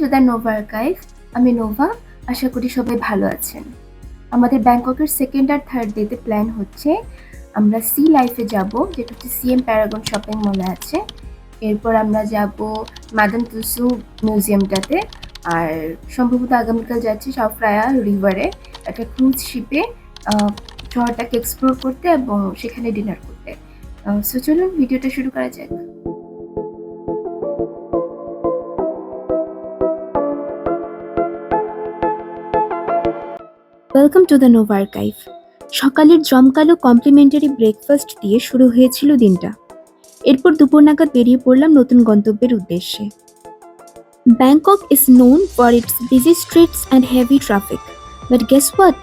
Two the Nova archive আমি Nova, আশা করি সবাই ভালো আছেন। আমাদের ব্যাংককের সেকেন্ড আর থার্ড ডেতে প্ল্যান হচ্ছে, আমরা সি লাইফে যাব, যেটা হচ্ছে সিএম প্যারাগন শপিং মলে আছে। এরপর আমরা যাব মাদাম তুসু মিউজিয়ামটাতে আর সম্ভবত আগামীকাল যাচ্ছি সাউফ্রায়া রিভারে একটা ক্রুজ শিপে শহরটাকে এক্সপ্লোর করতে এবং সেখানে ডিনার করতে। সো চলুন ভিডিওটা শুরু করা যাক। Welcome to the Nova archive সকালের জমকালো কমপ্লিমেন্টারি ব্রেকফাস্ট দিয়ে শুরু হয়েছিল দিনটা। এরপর দুপুর নাগাদ বেরিয়ে পড়লাম নতুন গন্তব্যের উদ্দেশ্যে। Bangkok is known for its busy streets and heavy traffic but guess what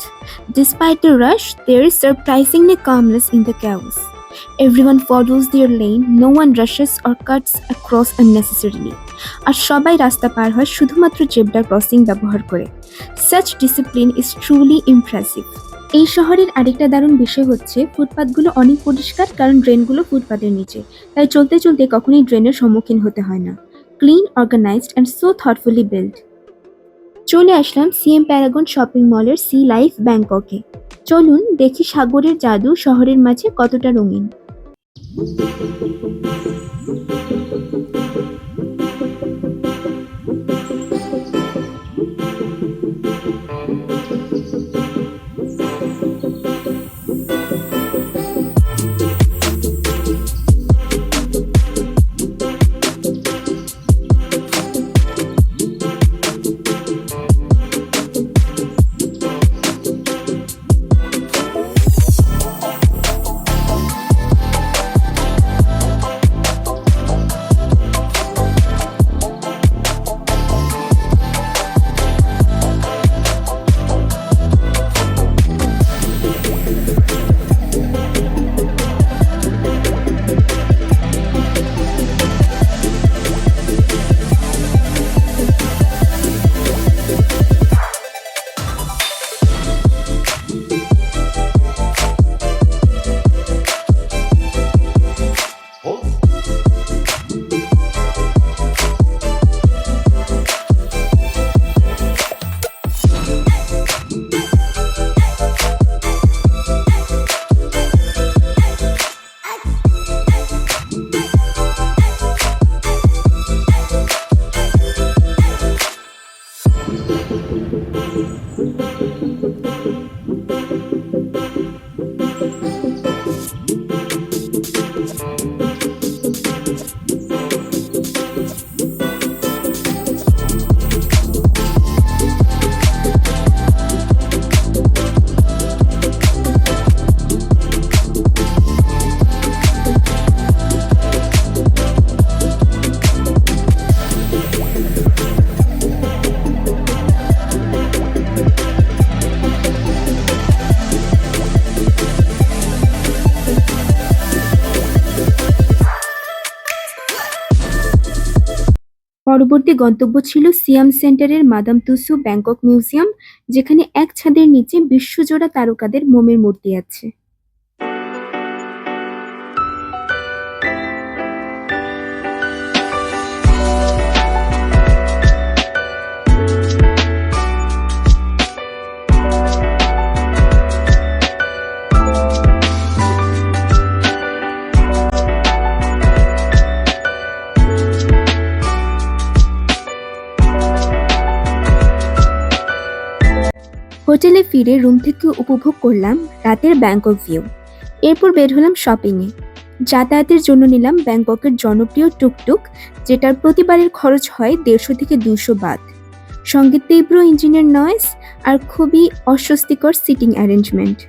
despite the rush there is surprisingly calmness in the chaos. Everyone follows their lane, no one rushes or cuts across unnecessarily. আর সবাই রাস্তা পার হয় শুধুমাত্র zebra crossing ব্যবহার করে। Such discipline is truly impressive এই শহরের আরেকটা দারুণ বিষয় হচ্ছে, ফুটপাতগুলো অনেক পরিষ্কার কারণ ড্রেনগুলো ফুটপাতের নিচে। তাই চলতে চলতে কখনোই ড্রেনের সম্মুখীন হতে হয় না। Clean organised and so thoughtfully build চলে আসলাম সিএম প্যারাগন শপিং মলের সি লাইফ ব্যাংককে চলুন দেখি সাগরের জাদু শহরের মাঝে কতটা রঙিন। পরবর্তী গন্তব্য ছিল সিয়াম সেন্টারের মাদাম তুসু ব্যাংকক মিউজিয়াম, যেখানে এক ছাদের নিচে বিশ্বজোড়া তারকাদের মোমের মূর্তি আছে। হোটেলে ফিরে রুম থেকে উপভোগ করলাম রাতের ব্যাংকক ভিউ। এরপর বের হলাম শপিংয়ে। যাতায়াতের জন্য নিলাম ব্যাংককের জনপ্রিয় টুকটুক, যেটার প্রতিবারের খরচ হয় দেড়শো থেকে দুশো বাদ। সঙ্গে তীব্র ইঞ্জিনের নয়েস আর খুবই অস্বস্তিকর সিটিং অ্যারেঞ্জমেন্ট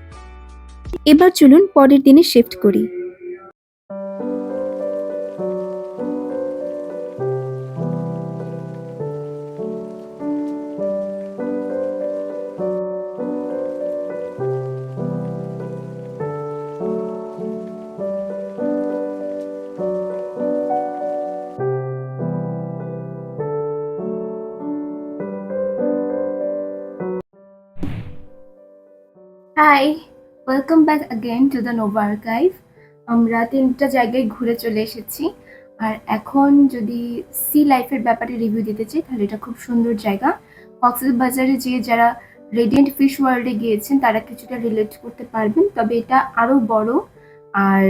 এবার চলুন পরের দিনে শিফট করি। Hi welcome back again to the Nova archive আমরা তিনটা জায়গায় ঘুরে চলে এসেছি। আর এখন যদি সি লাইফের ব্যাপারে রিভিউ দিতে চাই, তাহলে এটা খুব সুন্দর জায়গা। কক্সেস বাজারে যে যারা রেডিয়েন্ট ফিশ ওয়ার্ল্ডে গিয়েছেন, তারা কিছুটা রিলেট করতে পারবেন। তবে এটা আরও বড়, আর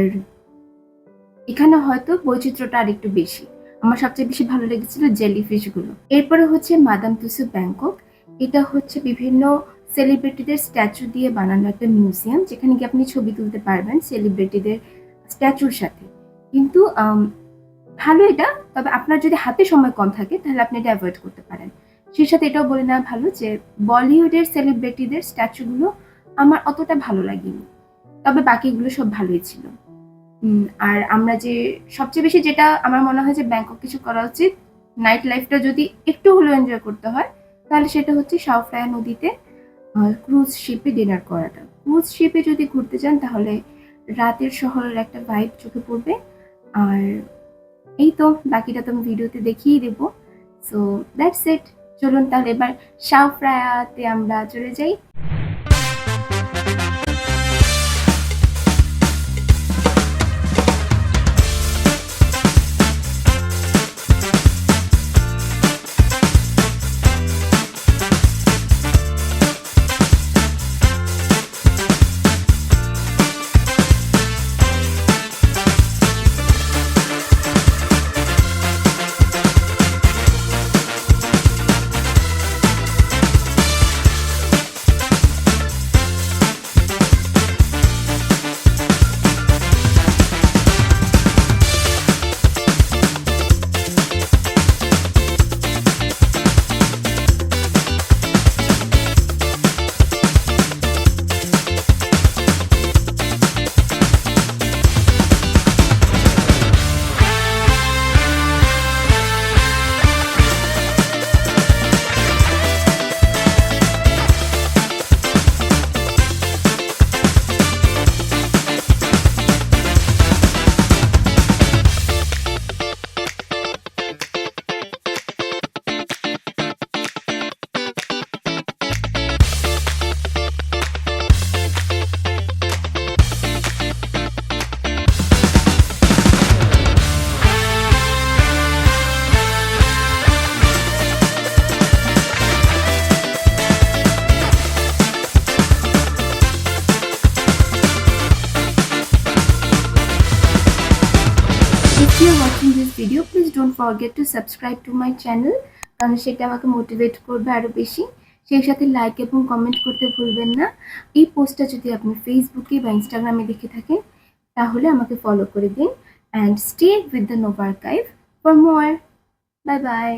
এখানে হয়তো বৈচিত্র্যটা আর একটু বেশি। আমার সবচেয়ে বেশি ভালো লেগেছিল জেলি ফিশগুলো এরপরে হচ্ছে মাদাম তুসু ব্যাংকক এটা হচ্ছে বিভিন্ন সেলিব্রিটিদের স্ট্যাচু দিয়ে বানানো একটা মিউজিয়াম যেখানে গিয়ে আপনি ছবি তুলতে পারবেন সেলিব্রিটিদের স্ট্যাচুর সাথে। কিন্তু ভালো এটা, তবে আপনার যদি হাতে সময় কম থাকে, তাহলে আপনি এটা অ্যাভয়েড করতে পারেন। সেই সাথে এটাও বলে নেওয়া ভালো যে বলিউডের সেলিব্রিটিদের স্ট্যাচুগুলো আমার অতটা ভালো লাগেনি। তবে বাকিগুলো সব ভালোই ছিল। আর আমরা যে, সবচেয়ে বেশি যেটা আমার মনে হয় যে ব্যাংকক কিছু করা উচিত নাইট লাইফটা যদি একটু হলেও এনজয় করতে হয়, তাহলে সেটা হচ্ছে সাউফ্রায়া নদীতে ক্রুজ শিপে ডিনার করাটা। ক্রুজ শিপে যদি ঘুরতে যান, তাহলে রাতের শহরের একটা ভাইব চোখে পড়বে। আর এই তো, বাকিটা তো আমি ভিডিওতে দেখিয়ে দেব। সো দ্যাটস ইট চলুন তাহলে এবার সাউফ্রায়াতে আমরা চলে যাই। Video, forget to subscribe to my channel কারণ সেটা আমাকে মোটিভেট করবে আরও বেশি। সেই সাথে লাইক এবং কমেন্ট করতে ভুলবেন না। এই পোস্টটা যদি আপনি ফেসবুকে বা ইনস্টাগ্রামে দেখে থাকেন তাহলে আমাকে ফলো করে দিন। And stay with the Nova archive for more bye bye